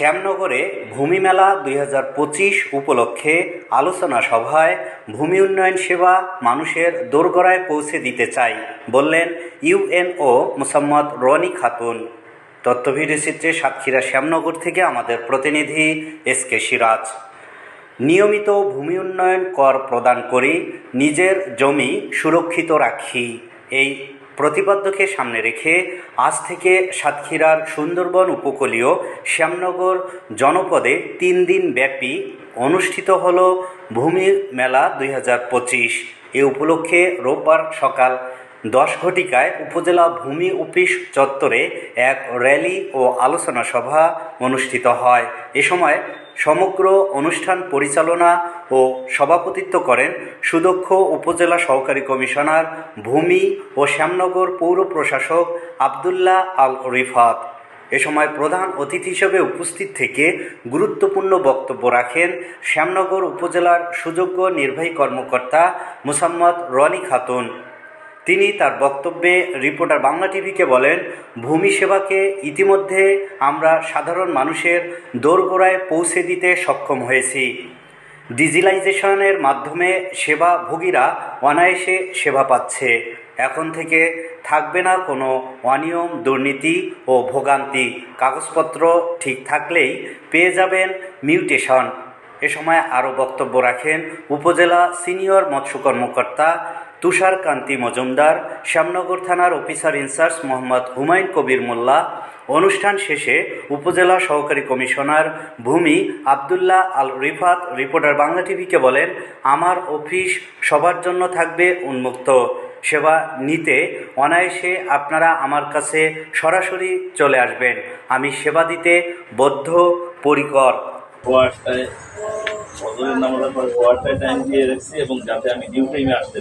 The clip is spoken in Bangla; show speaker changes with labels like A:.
A: শ্যামনগরে ভূমি মেলা দুই হাজার পঁচিশ উপলক্ষে আলোচনা সভায় ভূমি উন্নয়ন সেবা মানুষের দোরগোড়ায় পৌঁছে দিতে চাই বললেন ইউএনও মোসাম্মদ রনি খাতুন। তথ্যভিডিও চিত্রে সাতক্ষীরা শ্যামনগর থেকে আমাদের প্রতিনিধি এস কে সিরাজ। নিয়মিত ভূমি উন্নয়ন কর প্রদান করি, নিজের জমি সুরক্ষিত রাখি, এই প্রতিপাদ্যকে সামনে রেখে আজ থেকে সাতক্ষীরার সুন্দরবন উপকূলীয় শ্যামনগর জনপদে তিন দিন ব্যাপী অনুষ্ঠিত হল ভূমি মেলা দুই হাজার পঁচিশ। এ উপলক্ষে রোববার সকাল দশ ঘটিকায় উপজেলা ভূমি অফিস চত্বরে এক র্যালি ও আলোচনা সভা অনুষ্ঠিত হয়। এ সময় সমগ্র অনুষ্ঠান পরিচালনা ও সভাপতিত্ব করেন সুদক্ষ উপজেলা সহকারী কমিশনার, ভূমি ও শ্যামনগর পৌর প্রশাসক আবদুল্লাহ আল রিফাত। এ সময় প্রধান অতিথি হিসেবে উপস্থিত থেকে গুরুত্বপূর্ণ বক্তব্য রাখেন শ্যামনগর উপজেলার সুযোগ্য নির্বাহী কর্মকর্তা মুসাম্মদ রনি খাতুন। তিনি তার বক্তব্যে রিপোর্টার বাংলা টিভিকে বলেন, ভূমি সেবাকে ইতিমধ্যে আমরা সাধারণ মানুষের দোরগোড়ায় পৌঁছে দিতে সক্ষম হয়েছি। ডিজিটাইজেশনের মাধ্যমে সেবাভোগীরা অনায়াসে সেবা পাচ্ছে। এখন থেকে থাকবে না কোনো অনিয়ম, দুর্নীতি ও ভোগান্তি। কাগজপত্র ঠিক থাকলেই পেয়ে যাবেন মিউটেশন। এ সময় আরও বক্তব্য রাখেন উপজেলা সিনিয়র মৎস্য কর্মকর্তা তুষার কান্তি মজুমদার, শ্যামনগর থানার officer in charge Mohammad Humayun Kabir Molla, অনুষ্ঠান শেষে উপজেলা সহকারী কমিশনার ভূমি আবদুল্লাহ আল রিফাত রিপোর্টার বাংলা টিভিকে বলেন, আমার অফিস সবার জন্য থাকবে উন্মুক্ত। সেবা নিতে অনায়াসে আপনারা আমার কাছে সরাসরি চলে আসবেন। আমি সেবা দিতে বদ্ধ পরিকর
B: ওয়ার্ডটায় নামানোর ওয়ার্ডটায় টাইম দিয়ে রেখেছি এবং যাতে আমি ডিউ টাইমে আসতে।